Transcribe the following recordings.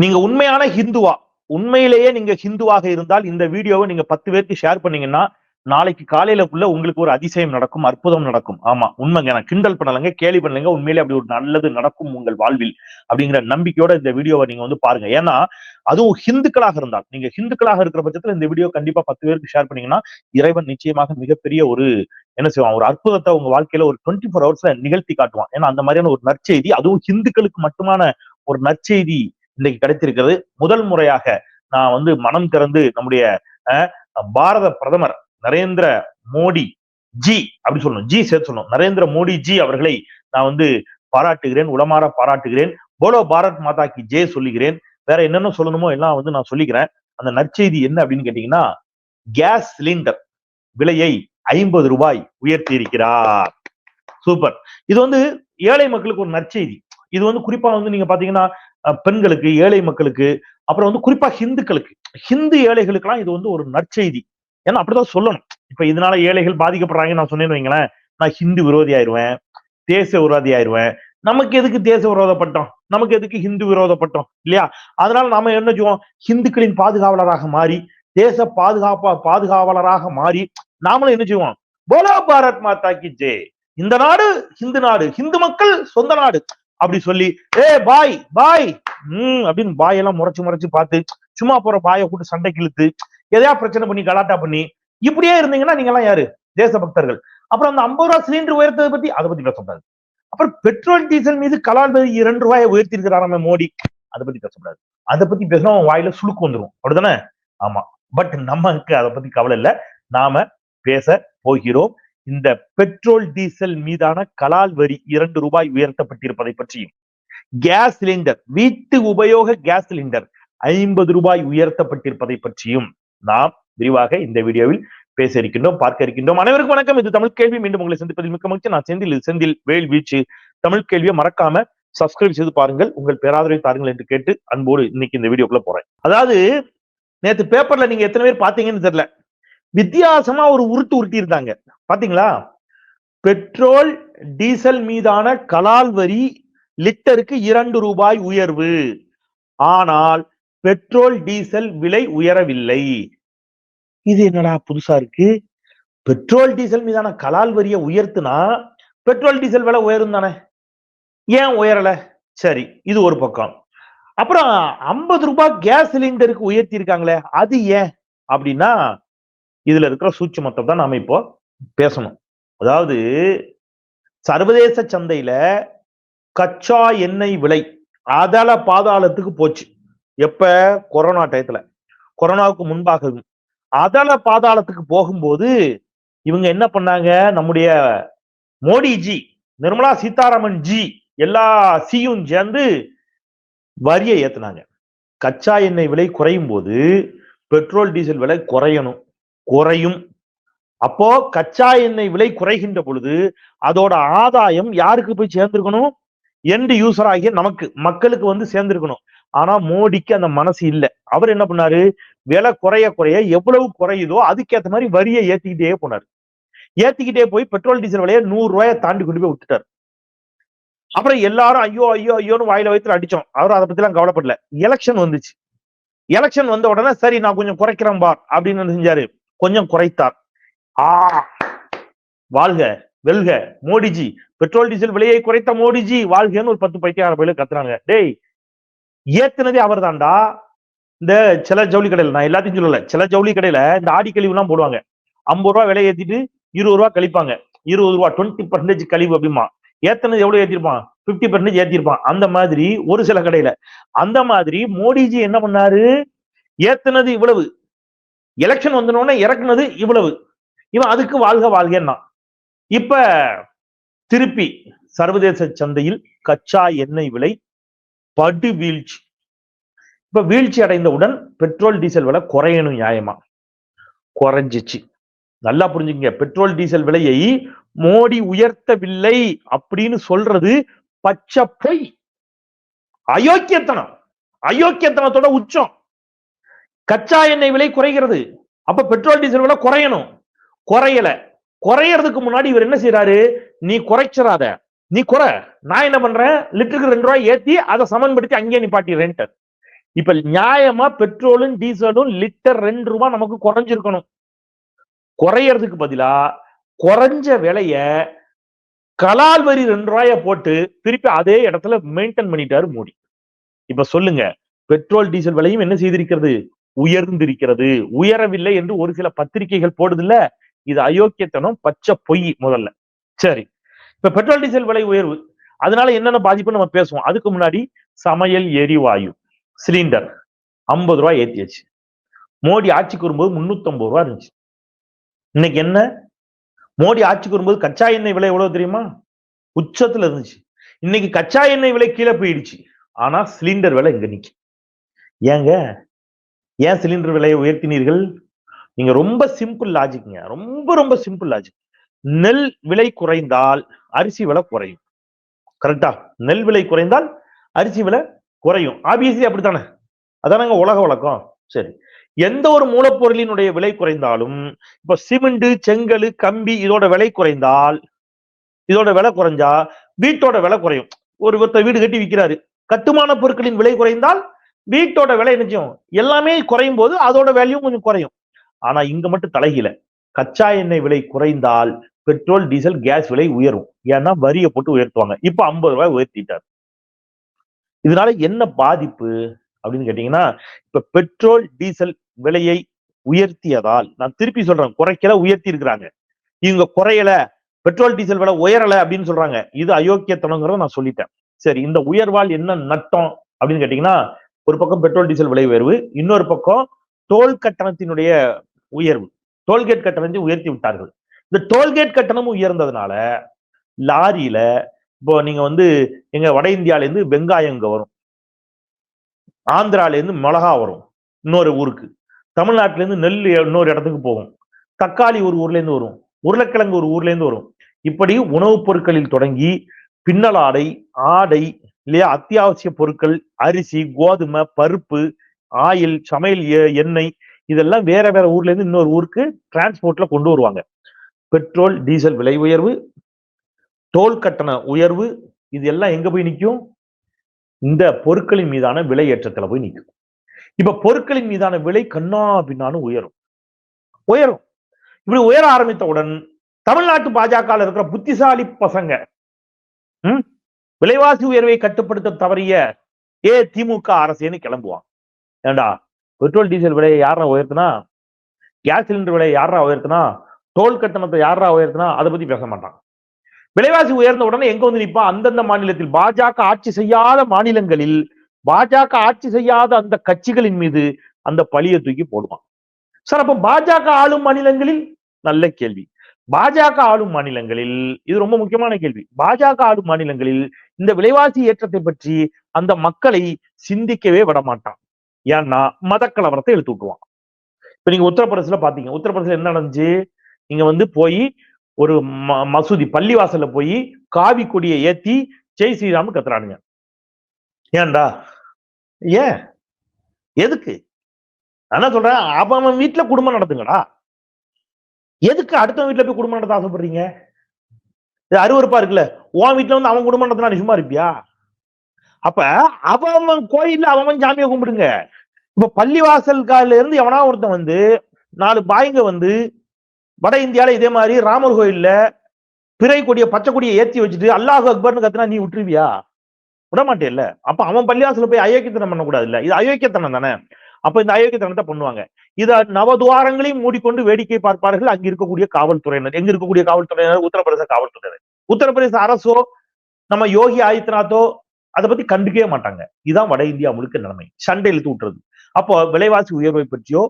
நீங்க உண்மையான ஹிந்துவா உண்மையிலேயே நீங்க ஹிந்துவாக இருந்தால் இந்த வீடியோவை நீங்க பத்து பேருக்கு ஷேர் பண்ணீங்கன்னா நாளைக்கு காலையிலக்குள்ள உங்களுக்கு ஒரு அதிசயம் நடக்கும் அற்புதம் நடக்கும். ஆமா உண்மைங்க. நான் கிண்டல் பண்ணலங்க கேலி பண்ணலங்க. உண்மையிலே அப்படி ஒரு நல்லது நடக்கும் உங்கள் வாழ்வில் அப்படிங்கிற நம்பிக்கையோட இந்த வீடியோவை நீங்க வந்து பாருங்க. ஏன்னா அதுவும் ஹிந்துக்களாக இருந்தால் நீங்க ஹிந்துக்களாக இருக்கிற பட்சத்துல இந்த வீடியோ கண்டிப்பா பத்து பேருக்கு ஷேர் பண்ணீங்கன்னா இறைவன் நிச்சயமாக மிகப்பெரிய ஒரு என்ன செய்வான் ஒரு அற்புதத்தை உங்க வாழ்க்கையில ஒரு டுவெண்ட்டி ஃபோர் ஹவர்ஸ்ல நிகழ்த்தி காட்டுவான். ஏன்னா அந்த மாதிரியான ஒரு நற்செய்தி அதுவும் ஹிந்துக்களுக்கு மட்டுமான ஒரு நற்செய்தி இன்னைக்கு கிடைத்திருக்கிறது. முதல் முறையாக நான் வந்து மனம் திறந்து நம்முடைய அஹ், பாரத பிரதமர் நரேந்திர மோடி ஜி அப்படி சொல்லணும். ஜி சேர்த்து சொல்லணும். நரேந்திர மோடி ஜி அவர்களை நான் வந்து பாராட்டுகிறேன் உளமாற பாராட்டுகிறேன். போலோ பாரத் மாதா கி ஜே சொல்லுகிறேன். வேற என்னென்ன சொல்லணுமோ எல்லாம் வந்து நான் சொல்லிக்கிறேன். அந்த நற்செய்தி என்ன அப்படின்னு கேட்டீங்கன்னா கேஸ் சிலிண்டர் விலையை ஐம்பது ரூபாய் உயர்த்தி இருக்கிறார் சூப்பர். இது வந்து ஏழை மக்களுக்கு ஒரு நற்செய்தி. இது வந்து குறிப்பா வந்து நீங்க பாத்தீங்கன்னா பெண்களுக்கு ஏழை மக்களுக்கு அப்புறம் வந்து குறிப்பா ஹிந்துக்களுக்கு. ஹிந்து ஏழைகளுக்கெல்லாம் இது வந்து ஒரு நற்செய்தி. ஏன்னா அப்படிதான் சொல்லணும். இப்ப இதனால ஏழைகள் பாதிக்கப்படுறாங்கன்னு நான் சொன்னேன்னு வைங்களேன். நான் ஹிந்து விரோதி ஆயிருவேன். தேச விரோதி ஆயிடுவேன் நமக்கு எதுக்கு தேச விரோதப்பட்டோம்? நமக்கு எதுக்கு ஹிந்து விரோதப்பட்டோம்? இல்லையா? அதனால நாம என்ன செய்வோம்? ஹிந்துக்களின் பாதுகாவலராக மாறி தேச பாதுகாப்பா பாதுகாவலராக மாறி நாமளும் என்ன செய்வோம்? போலா பாரத் மாதா கி ஜே. இந்த நாடு ஹிந்து நாடு. ஹிந்து மக்கள் சொந்த நாடு. அப்படி சொல்லி ஏ பாய் பாய். உம் அப்படின்னு பாய் எல்லாம் முறைச்சு முறைச்சு பார்த்து சும்மா போற பாயை கூட்டு சண்டை கிழித்து எதையா பிரச்சனை பண்ணி கலாட்டா பண்ணி இப்படியே இருந்தீங்கன்னா நீங்க எல்லாம் யாரு தேசபக்தர்கள் அப்புறம் அந்த ஐம்பது ரூபா சிலிண்டர் உயர்த்ததை பத்தி அதை பத்தி பேசக்கூடாது. அப்புறம் பெட்ரோல் டீசல் மீது கலால் இரண்டு ரூபாயை உயர்த்தி இருக்கிறாராம மோடி அதை பத்தி பேசக்கூடாது. அதை பத்தி பேசினா அவன் வாயில சுழுக்கு வந்துடும் அப்படிதானே ஆமா. பட் நமக்கு அதை பத்தி கவலை இல்லை. நாம பேச போகிறோம். இந்த பெட்ரோல் டீசல் மீதான கலால் வரி இரண்டு ரூபாய் உயர்த்தப்பட்டிருப்பதை பற்றியும் கேஸ் சிலிண்டர் வீட்டு உபயோக கேஸ் சிலிண்டர் ஐம்பது ரூபாய் உயர்த்தப்பட்டிருப்பதை பற்றியும் நாம் விரிவாக இந்த வீடியோவில் பேச இருக்கின்றோம் பார்க்க இருக்கின்றோம். அனைவருக்கும் வணக்கம். இது தமிழ் கேள்வி. மீண்டும் உங்களை சந்திப்பதில் மிக்க மகிழ்ச்சி. நான் செந்தில். செந்தில் வேல் வீச்சு. தமிழ் கேள்வியை மறக்காம சப்ஸ்கிரைப் செய்து பாருங்கள். உங்கள் பேராதரவை தாருங்கள் என்று கேட்டு அன்போடு இன்னைக்கு இந்த வீடியோக்குள்ள போறேன். அதாவது நேத்து பேப்பர்ல நீங்க எத்தனை பேர் பாத்தீங்கன்னு தெரியல. வித்தியாசமா ஒரு உருட்டு உருட்டி இருந்தாங்க பாத்தீங்களா? பெட்ரோல் டீசல் மீதான கலால் வரி லிட்டருக்கு இரண்டு ரூபாய் உயர்வு. ஆனால் பெட்ரோல் டீசல் விலை உயரவில்லை. இது என்னடா புதுசா இருக்கு? பெட்ரோல் டீசல் மீதான கலால் வரியை உயர்த்துனா பெட்ரோல் டீசல் விலை உயரும் தானே? ஏன் உயரல? சரி இது ஒரு பக்கம். அப்புறம் ஐம்பது ரூபாய் கேஸ் சிலிண்டருக்கு உயர்த்தி இருக்காங்களே அது ஏன்? அப்படின்னா இதுல இருக்கிற சூட்சுமத்தை தான் நாம இப்போ பேசணும். அதாவது சர்வதேச சந்தையில கச்சா எண்ணெய் விலை அதல பாதாளத்துக்கு போச்சு. எப்ப? கொரோனா டயத்துல. கொரோனாவுக்கு முன்பாக அதல பாதாளத்துக்கு போகும்போது இவங்க என்ன பண்ணாங்க? நம்முடைய மோடிஜி நிர்மலா சீதாராமன் ஜி எல்லா சியும் சேர்ந்து வரியை ஏத்துனாங்க. கச்சா எண்ணெய் விலை குறையும் போது பெட்ரோல் டீசல் விலை குறையணும். குறையும். அப்போ கச்சா எண்ணெய் விலை குறைகின்ற பொழுது அதோட ஆதாயம் யாருக்கு போய் சேர்ந்திருக்கணும்? எண்டு யூசர் ஆகிய நமக்கு மக்களுக்கு வந்து சேர்ந்திருக்கணும். ஆனா மோடிக்கு அந்த மனசு இல்லை. அவர் என்ன பண்ணாரு? விலை குறைய குறைய எவ்வளவு குறையுதோ அதுக்கேத்த மாதிரி வரியை ஏத்திக்கிட்டே போனாரு. ஏத்திக்கிட்டே போய் பெட்ரோல் டீசல் விலையை நூறு ரூபாயை தாண்டி கொண்டு போய் விட்டுட்டாரு. அப்புறம் எல்லாரும் ஐயோ ஐயோ ஐயோன்னு வாயில வயிற்றுல அடிச்சோம். அவர் அதை பத்தி எல்லாம் கவலைப்படல. எலெக்ஷன் வந்துச்சு. எலெக்ஷன் வந்த உடனே சரி நான் கொஞ்சம் குறைக்கிறேன் பார் அப்படின்னு என்ன செஞ்சாரு? கொஞ்சம் குறைத்தார். ஆ. வாழ்க வெல்க மோடிஜி. பெட்ரோல் டீசல் விலையை குறைத்த மோடிஜி. வாழ்கன்னு ஒரு பத்து பைத்தியார பயில கத்துறாங்க டேய் ஏத்துனதே அவர் தான்டா இந்த சில ஜவுளி கடையில நான் எல்லாத்தையும் சொல்லல. சில ஜவுளி கடையில இந்த ஆடி கழிவு எல்லாம் போடுவாங்க. ஐம்பது ரூபா விலை ஏத்திட்டு இருபது ரூபா கழிப்பாங்க. இருபது ரூபா டுவெண்ட்டி பர்சன்டேஜ் கழிவு அப்படிமா. ஏத்தனது எவ்வளவு ஏத்திருப்பான்? Fifty percentage ஏத்திருப்பான். அந்த மாதிரி ஒரு சில கடையில. அந்த மாதிரி மோடிஜி என்ன பண்ணாரு? ஏத்துனது இவ்வளவு. எலெக்ஷன் வந்தனோடனே இறக்குனது இவ்வளவு. இவன் அதுக்கு வாழ்க வாழ்கன்னா. இப்ப திருப்பி சர்வதேச சந்தையில் கச்சா எண்ணெய் விலை படு வீழ்ச்சி. இப்ப வீழ்ச்சி அடைந்தவுடன் பெட்ரோல் டீசல் விலை குறையணும் நியாயமா? குறைஞ்சிச்சு. நல்லா புரிஞ்சுக்கங்க. பெட்ரோல் டீசல் விலையை மோடி உயர்த்தவில்லை அப்படின்னு சொல்றது பச்சை பொய். அயோக்கியத்தனம். அயோக்கியத்தனத்தோட உச்சம். கச்சா எண்ணெய் விலை குறைகிறது. அப்ப பெட்ரோல் டீசல் விலை குறையணும். குறையல. குறையறதுக்கு முன்னாடி இவர் என்ன செய்யறாரு நீ குறைச்சிடாத நீ குறை. நான் என்ன பண்றேன்? லிட்டருக்கு ரெண்டு ரூபாய் ஏத்தி அதை சமன்படுத்தி அங்கேயே நிப்பாட்டிடுறேன்ட்டு இப்ப நியாயமா பெட்ரோலும் டீசலும் லிட்டர் ரெண்டு ரூபாய் நமக்கு குறைஞ்சிருக்கணும். குறையறதுக்கு பதிலா குறைஞ்ச விலைய கலால் வரி ரெண்டு ரூபாய போட்டு திருப்பி அதே இடத்துல மெயின்டைன் பண்ணிட்டாரு மோடி. இப்ப சொல்லுங்க பெட்ரோல் டீசல் விலையும் என்ன செய்திருக்கிறது? உயர்ந்திருக்கிறது. உயரவில்லை என்று ஒரு சில பத்திரிகைகள் போடுதில்ல? இது அயோக்கியத்தனம் பச்சை பொய் முதல்ல. சரி. இப்ப பெட்ரோல் டீசல் விலை உயர்வு. அதனால என்னென்ன பாதிப்பு நம்ம பேசுவோம். அதுக்கு முன்னாடி சமையல் எரிவாயு சிலிண்டர் ஐம்பது ரூபாய் ஏத்தியாச்சு. மோடி ஆட்சிக்கு வரும்போது முன்னூத்தி ரூபா ரூபாய் இருந்துச்சு. இன்னைக்கு என்ன? மோடி ஆட்சிக்கு வரும்போது கச்சா எண்ணெய் விலை எவ்வளவு தெரியுமா? உச்சத்துல இருந்துச்சு. இன்னைக்கு கச்சா எண்ணெய் விலை கீழே போயிடுச்சு. ஆனா சிலிண்டர் விலை இங்க நிக்கு. ஏங்க? ஏன் சிலிண்டர் விலையை உயர்த்தினீர்கள்? நீங்க ரொம்ப சிம்பிள் லாஜிக்ங்க ரொம்ப ரொம்ப சிம்பிள் லாஜிக் நெல் விலை குறைந்தால் அரிசி விலை குறையும். கரெக்டா நெல் விலை குறைந்தால் அரிசி விலை குறையும். ஆபியஸ்லி அப்படித்தானே? அதானங்க உலக வழக்கம். சரி. எந்த ஒரு மூலப்பொருளினுடைய விலை குறைந்தாலும் இப்ப சிமெண்ட் செங்கல் கம்பி இதோட விலை குறைந்தால் இதோட விலை குறைஞ்சா வீட்டோட விலை குறையும். ஒரு ஒருத்தர் வீடு கட்டி விற்கிறாரு கட்டுமான பொருட்களின் விலை குறைந்தால் வீட்டோட விலை நிச்சயம் எல்லாமே குறையும் போது அதோட வேல்யூ கொஞ்சம் குறையும். ஆனா இங்க மட்டும் தலைகீழ. கச்சா எண்ணெய் விலை குறைந்தால் பெட்ரோல் டீசல் கேஸ் விலை உயரும். ஏன்னா வரியை போட்டு உயர்த்துவாங்க. இப்ப ஐம்பது ரூபாய் உயர்த்திட்டார். இதனால என்ன பாதிப்பு அப்படின்னு கேட்டீங்கன்னா இப்ப பெட்ரோல் டீசல் விலையை உயர்த்தியதால் நான் திருப்பி சொல்றேன் குறைக்கல உயர்த்தி இருக்கிறாங்க இவங்க குறையல பெட்ரோல் டீசல் விலை உயரல அப்படின்னு சொல்றாங்க. இது அயோக்கியத்தனங்கிறத நான் சொல்லிட்டேன். சரி இந்த உயர்வால் என்ன நட்டம் அப்படின்னு கேட்டீங்கன்னா ஒரு பக்கம் பெட்ரோல் டீசல் விலை உயர்வு இன்னொரு பக்கம் டோல் கட்டணத்தினுடைய உயர்வு. டோல்கேட் கட்டணத்தை உயர்த்தி விட்டார்கள். இந்த டோல்கேட் கட்டணம் உயர்ந்ததுனால லாரியில இப்போ நீங்க வந்து எங்க வட இந்தியால இருந்து வெங்காயம் இங்க வரும். ஆந்திரால இருந்து மிளகா வரும். இன்னொரு ஊருக்கு. தமிழ்நாட்டிலேருந்து நெல் இன்னொரு இடத்துக்கு போகும். தக்காளி ஒரு ஊர்ல இருந்து வரும். உருளைக்கிழங்கு ஒரு ஊர்ல இருந்து வரும். இப்படி உணவுப் பொருட்களில் தொடங்கி பின்னலாடை ஆடை இல்லையா அத்தியாவசிய பொருட்கள் அரிசி கோதுமை பருப்பு ஆயில் சமையல் எண்ணெய் இதெல்லாம் வேற வேற ஊர்ல இருந்து இன்னொரு ஊருக்கு டிரான்ஸ்போர்ட்ல கொண்டு வருவாங்க. பெட்ரோல் டீசல் விலை உயர்வு டோல் கட்டண உயர்வு இது எல்லாம் எங்க போய் நிற்கும் இந்த பொருட்களின் மீதான விலை ஏற்றத்துல போய் நிற்கும் இப்ப பொருட்களின் மீதான விலை கண்ணா பின்னான்னு உயரும். உயரும். இப்படி உயர ஆரம்பித்தவுடன் தமிழ்நாட்டு பாஜக இருக்கிற புத்திசாலி பசங்க உம் விலைவாசி உயர்வை கட்டுப்படுத்த தவறிய ஏ திமுக அரசேன்னு கிளம்புவான். ஏண்டா? பெட்ரோல் டீசல் விலையை யாரா உயர்த்தினா? கேஸ் சிலிண்டர் விலையை யாரா உயர்த்தினா? டோல் கட்டணத்தை யாரா உயர்த்தினா? அதை பத்தி பேச மாட்டான். விலைவாசி உயர்ந்த உடனே எங்க வந்து நிற்பா அந்தந்த மாநிலத்தில். பாஜக ஆட்சி செய்யாத மாநிலங்களில் பாஜக ஆட்சி செய்யாத அந்த கட்சிகளின் மீது அந்த பழியை தூக்கி போடுவான். சார் அப்ப பாஜக ஆளும் மாநிலங்களில்? நல்ல கேள்வி. பாஜக ஆளும் மாநிலங்களில் இது ரொம்ப முக்கியமான கேள்வி. பாஜக ஆளும் மாநிலங்களில் இந்த விலைவாசி ஏற்றத்தை பற்றி அந்த மக்களை சிந்திக்கவே விட மாட்டான் ஏன்னா மத கலவரத்தை எழுத்து விட்டுருவான் இப்ப நீங்க உத்தரப்பிரதேசல பாத்தீங்க உத்தரப்பிரதேசல என்ன நடந்துச்சு? நீங்க வந்து போய் ஒரு ம- மசூதி பள்ளிவாசல்ல போய் காவி கொடியை ஏத்தி ஜெய் ஸ்ரீராம் கத்துறானுங்க. ஏன்டா? ஏன்? எதுக்கு? நான் என்ன சொல்றேன் அவன் அவன் வீட்டுல குடும்பம் நடத்துங்கடா. எதுக்கு அடுத்தவன் வீட்டுல போய் குடும்பம் நடத்த ஆசைப்படுறீங்க? இது அருவருப்பா இருக்குல்ல உன் வீட்டுல வந்து அவன் குடும்பம் நடத்தினா நீ சும்மா இருப்பியா? அப்ப அவன் கோயில்ல அவன் அவன் சாமியை கும்பிடுங்க. இப்ப பள்ளிவாசல் காலில இருந்து எவனா ஒருத்தன் வந்து நாலு பாய்ங்க வந்து வட இந்தியால இதே மாதிரி ராமர் கோயில்ல பிறை கொடிய பச்சை கொடியை ஏத்தி வச்சுட்டு அல்லாஹ் அக்பர்னு கத்துனா நீ விட்டுருவியா விட மாட்டேல்ல. அப்ப அவன் பள்ளிவாசல போய் அயோக்கியத்தனம் பண்ணக்கூடாது இல்ல. இது அயோக்கியத்தனம் தானே? அப்ப இந்த அயோக்கியத்தனத்தை பண்ணுவாங்க. இத நவதுவாரங்களையும் மூடிக்கொண்டு வேடிக்கை பார்ப்பார்கள். அங்க இருக்கக்கூடிய காவல்துறையினர். எங்க இருக்கக்கூடிய காவல்துறையினர்? உத்தரப்பிரதேச காவல்துறையினர். உத்தரப்பிரதேச அரசோ நம்ம யோகி ஆதித்யநாத்தோ அதை பத்தி கண்டுக்கவே மாட்டாங்க. இதுதான் வட இந்தியா முழுக்க நிலைமை. சண்டை இழுத்து விட்டுறது. அப்போ விலைவாசி உயர்வை பற்றியோ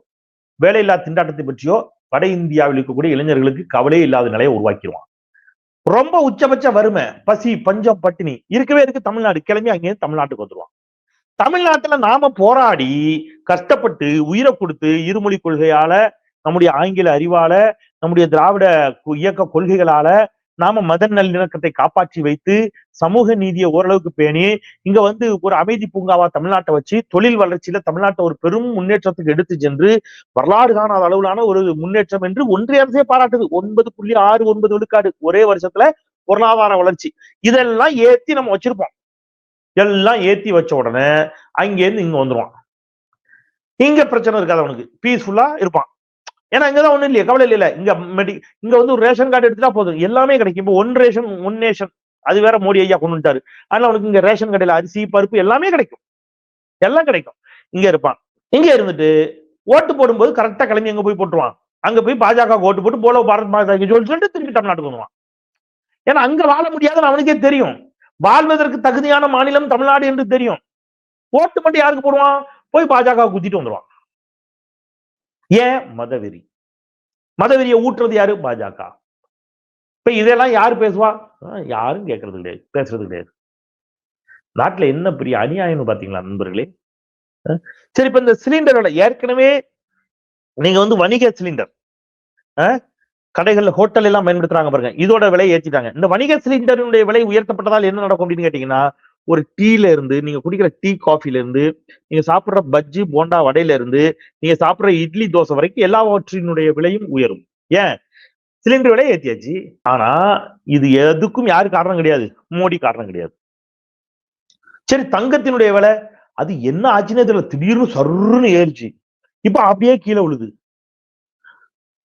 வேலையில்லா திண்டாட்டத்தை பற்றியோ வட இந்தியாவில் இருக்கக்கூடிய இளைஞர்களுக்கு கவலையே இல்லாத நிலையை உருவாக்கிடுவான் ரொம்ப உச்சபட்ச வறுமை பசி பஞ்சம் பட்டினி இருக்கவே இருக்கு தமிழ்நாடு. கிளம்பி அங்கேயும் தமிழ்நாட்டுக்கு வந்துடுவான் தமிழ்நாட்டுல நாம போராடி கஷ்டப்பட்டு உயிரை கொடுத்து இருமொழி கொள்கையால நம்முடைய ஆங்கில அறிவால நம்முடைய திராவிட இயக்க கொள்கைகளால நாம மத நல்லிணக்கத்தை காப்பாற்றி வைத்து சமூக நீதியை ஓரளவுக்கு பேணி இங்க வந்து ஒரு அமைதி பூங்காவா தமிழ்நாட்டை வச்சு தொழில் வளர்ச்சியில தமிழ்நாட்டை ஒரு பெரும் முன்னேற்றத்துக்கு எடுத்து சென்று வரலாறு காணாத அளவிலான ஒரு முன்னேற்றம் என்று ஒன்றிய அரசே பாராட்டுது. ஒன்பது புள்ளி ஆறு ஒன்பது விழுக்காடு ஒரே வருஷத்துல பொருளாதார வளர்ச்சி. இதெல்லாம் ஏத்தி நம்ம வச்சிருப்போம். எல்லாம் ஏத்தி வச்ச உடனே அங்கேருந்து இங்க வந்துருவான். இங்க பிரச்சனை இருக்காது அவனுக்கு. பீஸ்ஃபுல்லா இருப்பான். ஏன்னா இங்கதான் ஒண்ணும் இல்லையா கவலை இல்ல இங்க மெடி இங்க வந்து ஒரு ரேஷன் கார்டு எடுத்துட்டா போதும். எல்லாமே கிடைக்கும். இப்போ ஒன் ரேஷன் ஒன் நேஷன் அது வேற மோடி ஐயா கொண்டு வந்துட்டாரு. அதனால அவனுக்கு இங்க ரேஷன் கடையில அரிசி பருப்பு எல்லாமே கிடைக்கும். எல்லாம் கிடைக்கும். இங்க இருப்பான். இங்க இருந்துட்டு ஓட்டு போடும்போது கரெக்டா கிளம்பி எங்க போய் போட்டுருவான்? அங்க போய் பாஜக ஓட்டு போட்டு போல பாரத் மாதா சொல்லிட்டு திருப்பி தமிழ்நாட்டுக்கு வருவான் ஏன்னா அங்க வாழ முடியாதுன்னு அவனுக்கே தெரியும். வாழ்வதற்கு தகுதியான மாநிலம் தமிழ்நாடு என்று தெரியும். ஓட்டு மட்டும் யாருக்கு போடுவான்? போய் பாஜக குத்திட்டு வந்துடுவான் ஏன் மதவெறி. மதவெறியை ஊற்றுறது யாரு? பாஜக. இப்ப இதெல்லாம் யாரு பேசுவா? யாரும் கேட்கறது கிடையாது. பேசுறது கிடையாது. நாட்டுல என்ன பெரிய அநியாயம்னு பாத்தீங்களா நண்பர்களே? சரி இப்ப இந்த சிலிண்டரோட ஏற்கனவே நீங்க வந்து வணிக சிலிண்டர் கடைகள்ல ஹோட்டல் எல்லாம் பயன்படுத்துறாங்க பாருங்க. இதோட விலை ஏற்றிட்டாங்க இந்த வணிக சிலிண்டருடைய விலை உயர்த்தப்பட்டதால் என்ன நடக்கும் அப்படின்னு கேட்டீங்கன்னா ஒரு டீல இருந்து நீங்க குடிக்கிற டீ காஃபில இருந்து நீங்க சாப்பிடுற பஜ்ஜி போண்டா வடையில இருந்து நீங்க சாப்பிடுற இட்லி தோசை வரைக்கும் எல்லாவற்றினுடைய விலையும் உயரும். ஏன்? சிலிண்டர் விலை ஏத்தியாச்சு. ஆனா இது எதுக்கும் யாரு காரணம் கிடையாது. மோடி காரணம் கிடையாது. சரி தங்கத்தினுடைய விலை அது என்ன ஆச்சுன்னே தெரியல. திடீர்னு சருன்னு ஏறிச்சு. இப்ப அப்படியே கீழே விழுது.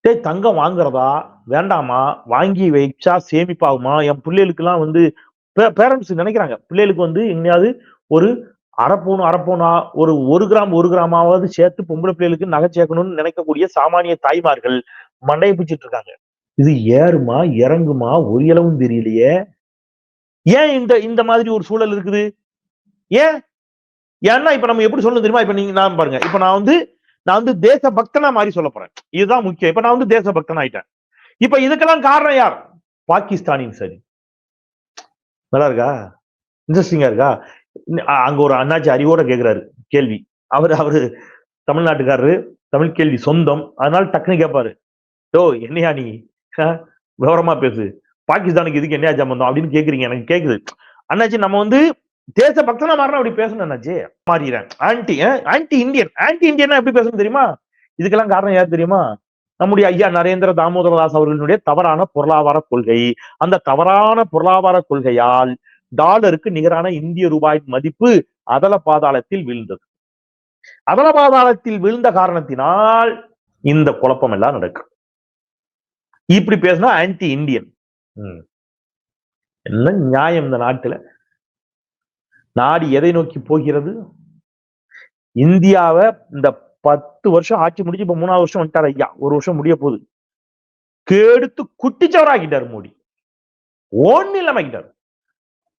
டேய் தங்கம் வாங்குறதா? வேண்டாமா? வாங்கி வச்சா சேமிப்பாகுமா? என் பிள்ளைகளுக்கெல்லாம் வந்து பேரண்ட்ஸ் நினைக்கிறாங்க. பிள்ளைகளுக்கு வந்து எங்கேயாவது ஒரு அரை அரைப்போனா ஒரு ஒரு கிராம் ஒரு கிராமாவது சேர்த்து பொம்பளை பிள்ளைகளுக்கு நகை சேர்க்கணும்னு நினைக்கக்கூடிய சாமானிய தாய்மார்கள் மண்டையை பிடிச்சிட்டு இருக்காங்க. இது ஏறுமா இறங்குமா ஒரு இளவும் தெரியலையே. ஏன் இந்த இந்த மாதிரி ஒரு சூழல் இருக்குது? ஏன்? ஏன்னா இப்ப நம்ம எப்படி சொல்லணும் தெரியுமா? இப்ப நீங்க நான் பாருங்க. இப்ப நான் வந்து நான் வந்து தேச பக்தனா மாதிரி சொல்ல போறேன். இதுதான் முக்கியம். இப்ப நான் வந்து தேச பக்தன் ஆயிட்டேன் இப்ப இதுக்கெல்லாம் காரணம் யார்? பாகிஸ்தானின் சரி நல்லா இருக்கா? இன்ட்ரெஸ்டிங்கா இருக்கா அங்க ஒரு அண்ணாச்சி அறிவோட கேட்கிறாரு கேள்வி. அவர் அவரு தமிழ்நாட்டுக்காரரு தமிழ் கேள்வி சொந்தம் அதனால டக்குன்னு கேட்பாரு ஓ என்னையா நீ? விவரமா பேசு. பாகிஸ்தானுக்கு இதுக்கு என்னையா சம்பந்தம்? அப்படின்னு கேக்குறீங்க எனக்கு கேக்குது. அண்ணாச்சி நம்ம வந்து தேச பக்தனா மாறினா அப்படி பேசணும் அண்ணாச்சி. மாறிடுறேன். Anti anti Indian anti Indian எப்படி பேசணும் தெரியுமா? இதுக்கெல்லாம் காரணம் யார் தெரியுமா? நம்முடைய ஐயா நரேந்திர தாமோதரதாஸ் அவர்களுடைய தவறான பொருளாதார கொள்கை. அந்த தவறான பொருளாதார கொள்கையால் டாலருக்கு நிகரான இந்திய ரூபாயின் மதிப்பு அதல பாதாளத்தில் வீழ்ந்தது. அதல பாதாளத்தில் வீழ்ந்த காரணத்தினால் இந்த குழப்பம் எல்லாம் நடக்கும் இப்படி பேசினா ஆன்டி இந்தியன் என்ன நியாயம் இந்த நாட்டுல? நாடு எதை நோக்கி போகிறது? இந்தியாவை இந்த பத்து வருஷம் ஆட்சி முடிஞ்சு இப்ப மூணாவது வருஷம் வந்துட்டார் ஐயா. ஒரு வருஷம் முடிய போகுது. கெடுத்து குட்டிச்சவராகிட்டார் மோடி. ஒண்ணு இல்லாம ஆக்கிட்டாரு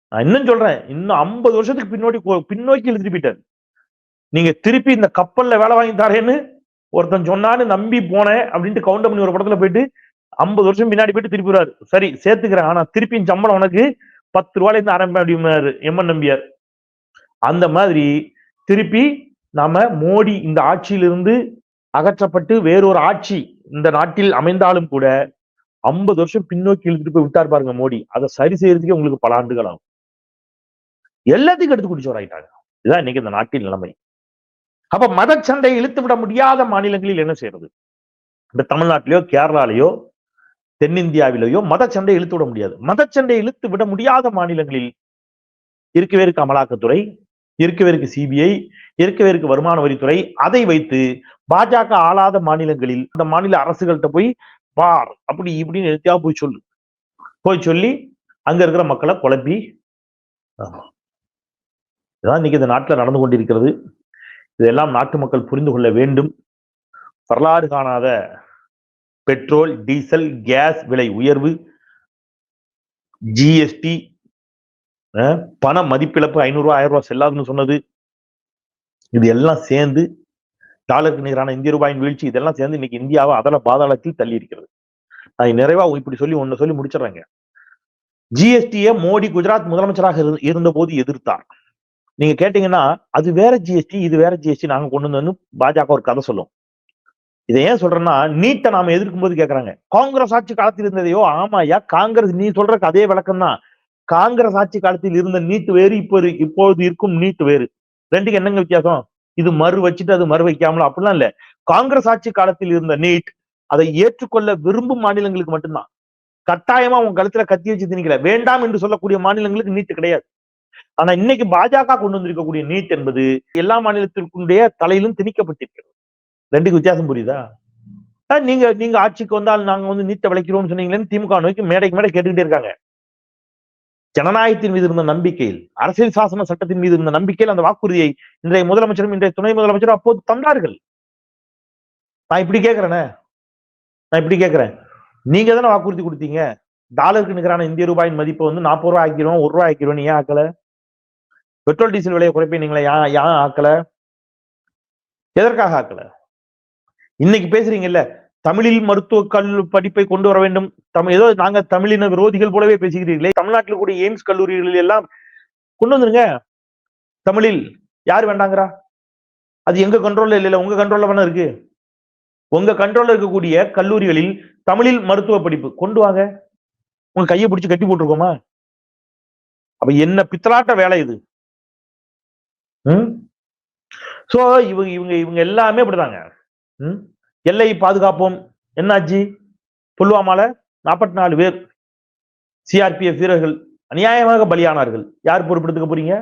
நான் இன்னும் சொல்றேன் இன்னும் ஐம்பது வருஷத்துக்கு பின்னாடி பின்னோக்கி எழுதிட்டு போயிட்டார். நீங்க திருப்பி இந்த கப்பல்ல வேலை வாங்கி தரேன்னு ஒருத்தன் சொன்னான்னு நம்பி போனேன் அப்படின்ட்டு கவுண்டர் பண்ணி ஒரு படத்துல போயிட்டு ஐம்பது வருஷம் பின்னாடி போயிட்டு திருப்பி வருவாரு. சரி சேர்த்துக்கிறேன். ஆனா திருப்பி சம்பளம் உனக்கு பத்து ரூபாயில இருந்து ஆரம்பி அப்படின்னாரு எம்என் நம்பியார். அந்த மாதிரி திருப்பி நாம மோடி இந்த ஆட்சியிலிருந்து அகற்றப்பட்டு வேறொரு ஆட்சி இந்த நாட்டில் அமைந்தாலும் கூட ஐம்பது வருஷம் பின்னோக்கி இழுத்துட்டு போய் விட்டார் பாருங்க மோடி. அதை சரி செய்யறதுக்கே உங்களுக்கு பல ஆண்டுகள் ஆகும். எல்லாத்தையும் எடுத்து குடிச்சோராயிட்டாங்க இதுதான் இன்னைக்கு இந்த நாட்டின் நிலைமை. அப்ப மதச்சண்டையை இழுத்து விட முடியாத மாநிலங்களில் என்ன செய்யறது? இந்த தமிழ்நாட்டிலேயோ கேரளாலேயோ தென்னிந்தியாவிலேயோ மதச்சண்டை இழுத்து விட முடியாது. மதச்சண்டை இழுத்து விட முடியாத மாநிலங்களில் இருக்கவே இருக்கு அமலாக்கத்துறை இருக்கவே இருக்கு சிபிஐ இருக்கவே இருக்கு வருமான வரித்துறை. அதை வைத்து பாஜக ஆளாத மாநிலங்களில் அந்த மாநில அரசுகள்கிட்ட போய் பார் அப்படி இப்படின்னு எழுத்தியா போய் சொல்லு. போய் சொல்லி அங்க இருக்கிற மக்களை குழப்பி இதான் இன்னைக்கு இந்த நாட்டில் நடந்து கொண்டிருக்கிறது. இதெல்லாம் நாட்டு மக்கள் புரிந்து கொள்ள வேண்டும். வரலாறு காணாத பெட்ரோல் டீசல் கேஸ் விலை உயர்வு ஜிஎஸ்டி பண மதிப்பிழப்பு ஐநூறு ஆயிரம் ரூபாய் செல்லாதுன்னு சொன்னது. இது எல்லாம் சேர்ந்து டாலருக்கு நிகரான இந்திய ரூபாயின் வீழ்ச்சி இதெல்லாம் சேர்ந்து இன்னைக்கு இந்தியாவை அதல பாதாளத்தில் தள்ளி இருக்கிறது நான் நிறைவா இப்படி சொல்லி ஒன்னு சொல்லி முடிச்சிடுறேங்க. ஜிஎஸ்டியை மோடி குஜராத் முதலமைச்சராக இரு- இருந்தபோது எதிர்த்தார். நீங்க கேட்டீங்கன்னா அது வேற ஜிஎஸ்டி இது வேற ஜிஎஸ்டி நாங்க கொண்டு வந்தோம்னு பாஜக ஒரு கதை சொல்லும். இதை ஏன் சொல்றேன்னா நீட்டை நாம எதிர்க்கும் போது கேட்கறாங்க காங்கிரஸ் ஆட்சி காலத்தில் இருந்ததையோ ஆமாயா காங்கிரஸ் நீ சொல்ற அதே விளக்கம் தான் காங்கிரஸ் ஆட்சி காலத்தில் இருந்த நீட் வேறு இப்போ இப்போது இருக்கும் நீட் வேறு. ரெண்டுக்கு என்னங்க வித்தியாசம்? இது மறு வச்சுட்டு அது மறு வைக்காமல? அப்படிலாம் இல்ல. காங்கிரஸ் ஆட்சி காலத்தில் இருந்த நீட் அதை ஏற்றுக்கொள்ள விரும்பும் மாநிலங்களுக்கு மட்டும்தான். கட்டாயமா உங்க கழுத்துல கத்தி வச்சு திணிக்கல. வேண்டாம் என்று சொல்லக்கூடிய மாநிலங்களுக்கு நீட் கிடையாது. ஆனா இன்னைக்கு பாஜக கொண்டு வந்திருக்கக்கூடிய நீட் என்பது எல்லா மாநிலத்திற்குடைய தலையிலும் திணிக்கப்பட்டிருக்கிறது. ரெண்டுக்கு வித்தியாசம் புரியுதா? ஆஹ் நீங்க நீங்க ஆட்சிக்கு வந்தால் நாங்க வந்து நீட்டை விளைக்கிறோம்னு சொன்னீங்களேன்னு திமுக நோக்கி மேடைக்கு மேடை கேட்டுக்கிட்டே இருக்காங்க. ஜனநாயகத்தின் மீது இருந்த நம்பிக்கையில் அரசியல் சாசன சட்டத்தின் மீது இருந்த நம்பிக்கையில் அந்த வாக்குறுதியை இன்றைய முதலமைச்சரும் இன்றைய துணை முதலமைச்சரும் அப்போது தந்தார்கள். நான் இப்படி கேட்கிறேனே? நான் இப்படி கேட்கிறேன். நீங்க தானே வாக்குறுதி கொடுத்தீங்க? டாலருக்கு நிகரான இந்திய ரூபாயின் மதிப்பை வந்து நாற்பது ரூபாய் ஆக்கிடுவோம் ஒரு ரூபாய் ஆக்கிடுவோம். ஏன் ஆக்கல? பெட்ரோல் டீசல் விலையை குறைப்பீங்களா ஏன் ஏன் ஆக்கல? எதற்காக ஆக்கல? இன்னைக்கு பேசுறீங்கல்ல தமிழில் மருத்துவ கல் படிப்பை கொண்டு வர வேண்டும். தமிழ் ஏதோ நாங்க தமிழின விரோதிகள் போலவே பேசுகிறீர்களே. தமிழ்நாட்டில் கூடிய எய்ம்ஸ் கல்லூரிகளில் எல்லாம் கொண்டு வந்துருங்க. தமிழில் யார் வேண்டாங்கிறா? அது எங்க கண்ட்ரோல்ல இல்ல உங்க கண்ட்ரோல்ல வேணா இருக்கு. உங்க கண்ட்ரோல்ல இருக்கக்கூடிய கல்லூரிகளில் தமிழில் மருத்துவ படிப்பு கொண்டு வாங்க. உங்க கையை பிடிச்சு கட்டி போட்டிருக்கோமா? அப்ப என்ன பித்தலாட்ட வேலை இது? ம்? இவங்க இவங்க இவங்க எல்லாமே அப்படிதாங்க. ம்? எல்லை பாதுகாப்போம். என்னாச்சு? புல்வாமால நாற்பத்தி நாலு பேர் சிஆர்பிஎஃப் வீரர்கள் அநியாயமாக பலியானார்கள். யார் பொறுப்பெடுத்துக்க போறீங்க?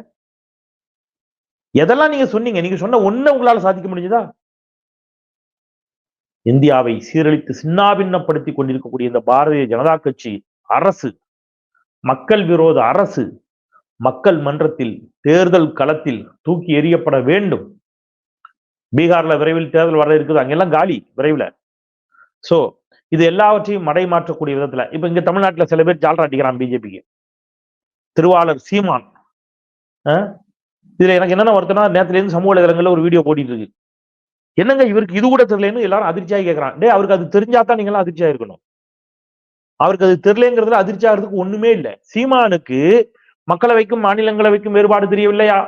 எதெல்லாம் நீங்க சொன்னீங்க? நீங்க சொன்ன ஒண்ணு உங்களால சாதிக்க முடிஞ்சதா? இந்தியாவை சீரழித்து சின்னாபின்னப்படுத்தி கொண்டிருக்கக்கூடிய இந்த பாரதிய ஜனதா கட்சி அரசு மக்கள் விரோத அரசு மக்கள் மன்றத்தில் தேர்தல் களத்தில் தூக்கி எறியப்பட வேண்டும். பீகார்ல விரைவில் தேர்தல் வர இருக்குது. அங்கெல்லாம் காலி விரைவில். ஸோ இது எல்லாவற்றையும் மடை மாற்றக்கூடிய விதத்துல. இப்ப இங்க தமிழ்நாட்டில் சில பேர் ஜால்ரா அடிக்கிறான் பிஜேபிக்கு. திருவாளர் சீமான். அஹ், இதுல எனக்கு என்னென்ன ஒருத்தனா நேரத்துலேருந்து சமூக வலைதளங்கள்ல ஒரு வீடியோ போட்டிட்டு இருக்கு என்னங்க இவருக்கு இது கூட தெரியலன்னு எல்லாரும் அதிர்ச்சியாக கேட்கறான் டே அவருக்கு அது தெரிஞ்சாதான் நீங்க எல்லாம் அதிர்ச்சியா இருக்கணும். அவருக்கு அது தெரியலங்கிறதுல அதிர்ச்சியாகிறதுக்கு ஒண்ணுமே இல்லை. சீமானுக்கு மக்களவைக்கும் மாநிலங்களவைக்கும் வேறுபாடு தெரியவில்லையா?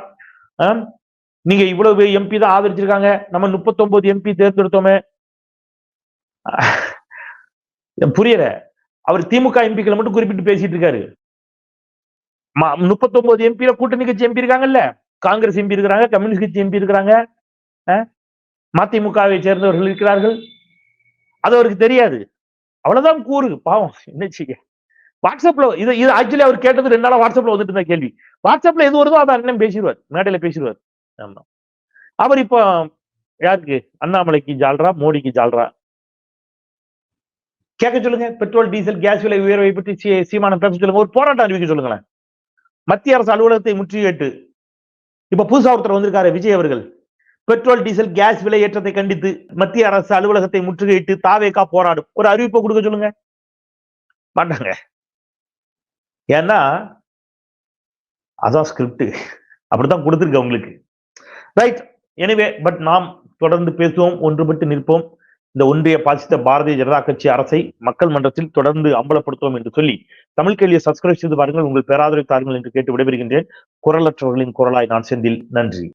நீங்க இவ்வளவு எம்பி தான் ஆதரிச்சிருக்காங்க. நம்ம 39 எம்பி தேர்ந்தெடுத்தோமே. புரியல? அவர் திமுக எம்பிக்களை மட்டும் குறிப்பிட்டு பேசிட்டு இருக்காரு. முப்பத்தொன்பது எம்பியில கூட்டணி கட்சி எம்பி இருக்காங்கல்ல? காங்கிரஸ் எம்பி இருக்கிறாங்க கம்யூனிஸ்ட் கட்சி எம்பி இருக்கிறாங்க. மதிமுகவை சேர்ந்தவர்கள் இருக்கிறார்கள். அது அவருக்கு தெரியாது. அவ்வளவுதான் கூறு. பாவம் என்ன செய்ய? வாட்ஸ்அப்ல இது இது ஆக்சுவலி அவர் கேட்டது ரெண்டு நாளா வாட்ஸ்அப்ல வந்துட்டு இருந்த கேள்வி. வாட்ஸ்அப்ல எது வருதோ அதை அண்ணன் பேசிடுவார். மேடையில பேசிடுவார். ஆமா. அவர் இப்போ யாருக்கு? அண்ணாமலைக்கு ஜால்ரா மோடிக்கு ஜால்ரா கேட்க சொல்லுங்க. பெட்ரோல் டீசல் கேஸ் விலை உயர்வை பற்றி சீ- சீமானம் பேச சொல்லுங்க. ஒரு போராட்டம் அறிவிக்க சொல்லுங்களேன். மத்திய அரசு அலுவலகத்தை முற்றுகையிட்டு இப்ப புதுசா ஒருத்தர் வந்திருக்காரு விஜய் அவர்கள். பெட்ரோல் டீசல் கேஸ் விலை ஏற்றத்தை கண்டித்து மத்திய அரசு அலுவலகத்தை முற்றுகையிட்டு தாவேக்கா போராடும். ஒரு அறிவிப்பை கொடுக்க சொல்லுங்க. மாட்டாங்க. ஏன்னா அதான் ஸ்கிரிப்ட் அப்படித்தான் கொடுத்துருக்கு உங்களுக்கு ரைட் எனிவே பட் நாம் தொடர்ந்து பேசுவோம் ஒன்றுபட்டு நிற்போம். இந்த ஒன்றிய பாசித்த பாரதிய ஜனதா கட்சி அரசை மக்கள் மன்றத்தில் தொடர்ந்து அம்பலப்படுத்துவோம் என்று சொல்லி தமிழ் கேள்வியை சப்ஸ்கிரைப் செய்து பாருங்கள். உங்கள் பேராதரவு தாருங்கள் என்று கேட்டு விடைபெறுகின்றேன். குரலற்றவர்களின் குரலாய் நான் செந்தில். நன்றி.